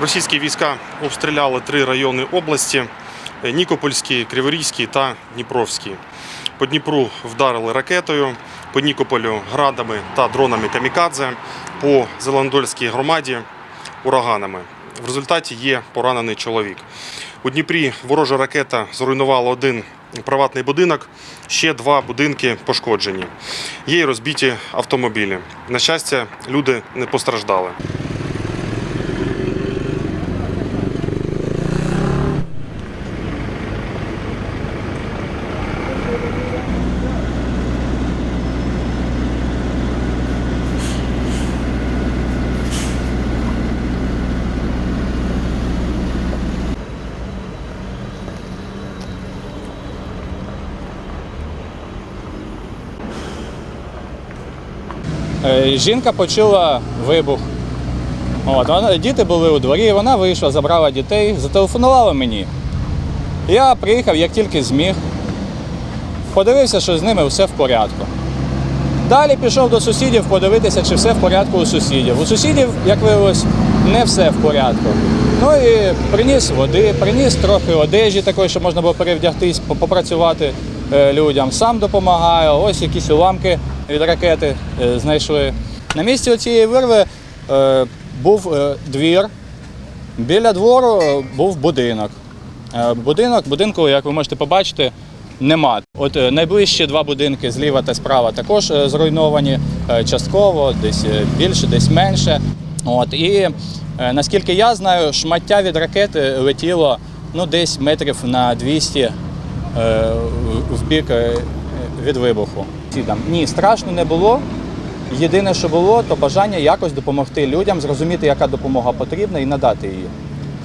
Російські війська обстріляли три райони області: Нікопольський, Криворізький та Дніпровський. По Дніпру вдарили ракетою, по Нікополю градами та дронами камікадзе, по Зеландольській громаді ураганами. В результаті є поранений чоловік. У Дніпрі ворожа ракета зруйнувала один приватний будинок, ще два будинки пошкоджені. Є й розбиті автомобілі. На щастя, люди не постраждали. Жінка почула вибух. От, діти були у дворі, вона вийшла, забрала дітей, зателефонувала мені. Я приїхав як тільки зміг, подивився, що з ними все в порядку. Далі пішов до сусідів подивитися, чи все в порядку у сусідів. У сусідів, як виявилось, не все в порядку. Ну і приніс води, приніс трохи одежі такої, щоб можна було перевдягтись, попрацювати е, людям. Сам допомагаю. Ось якісь уламки від ракети е, знайшли. На місці цієї вирви е, був е, двір. Біля двору був будинок. Будинок, будинку, як ви можете побачити, нема. От найближчі два будинки зліва та справа також зруйновані частково, десь більше, десь менше. От і наскільки я знаю, шмаття від ракети летіло ну десь метрів на 200 е, в- бік від вибуху. Там ні, страшно не було. Єдине, що було, то бажання якось допомогти людям, зрозуміти, яка допомога потрібна, і надати її.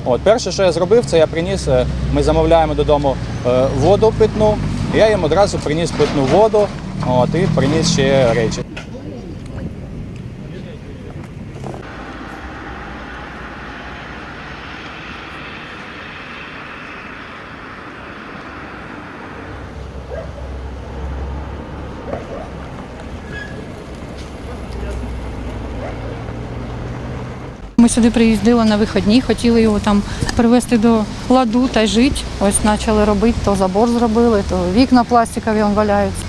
От перше, що я зробив, це я приніс. е, Ми замовляємо додому е, воду питну. Я їм одразу приніс питну воду, от і приніс ще речі. Ми сюди приїздили на вихідні, хотіли його там привезти до ладу та жити. Ось почали робити, то забор зробили, то вікна пластикові валяються.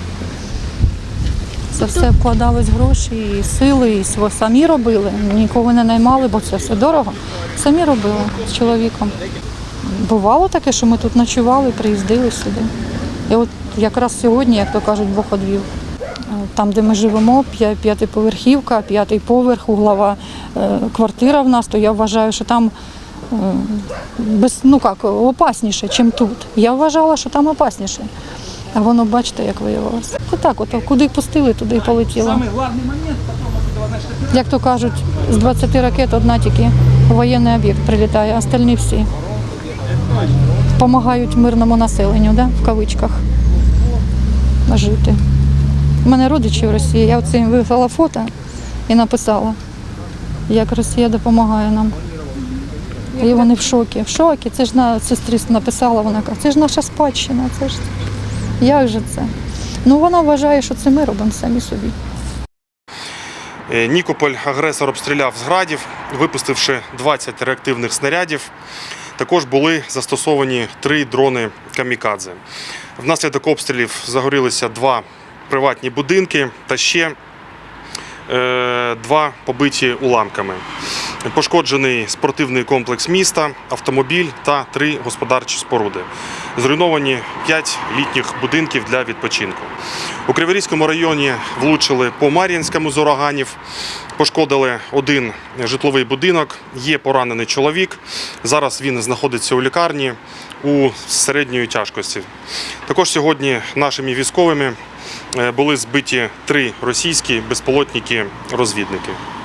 Це все вкладались гроші, і сили, і самі робили. Нікого не наймали, бо це все дорого. Самі робили з чоловіком. Бувало таке, що ми тут ночували, приїздили сюди. І от якраз сьогодні, як то кажуть, Бог одвів. Там, де ми живемо, п'я- п'ятиповерхівка, п'ятий поверх, углова е, квартира в нас, то я вважаю, що там е, без, ну як, опасніше, ніж тут. Я вважала, що там опасніше. А воно, бачите, як виявилося. Отак, от, куди пустили, туди і полетіло. Як то кажуть, з 20 ракет одна тільки воєнний об'єкт прилітає, а остальні всі допомагають мирному населенню, да, в кавичках, жити. У мене родичі в Росії. Я оце їм вислала фото і написала, як Росія допомагає нам. І вони в шокі. В шокі. Це ж на сестрі написала, вона каже, це ж наша спадщина. Це ж як же це? Ну вона вважає, що це ми робимо самі собі. Е, Нікополь агресор обстріляв з градів, випустивши 20 реактивних снарядів. Також були застосовані три дрони камікадзе. Внаслідок обстрілів загорілися два приватні будинки та ще е, два побиті уламками. Пошкоджений спортивний комплекс міста, автомобіль та три господарчі споруди. Зруйновані п'ять літніх будинків для відпочинку. У Криворізькому районі влучили по Мар'їнському з ураганів, пошкодили один житловий будинок. Є поранений чоловік. Зараз він знаходиться у лікарні у середньої тяжкості. Також сьогодні нашими військовими були збиті три російські безпілотники розвідники.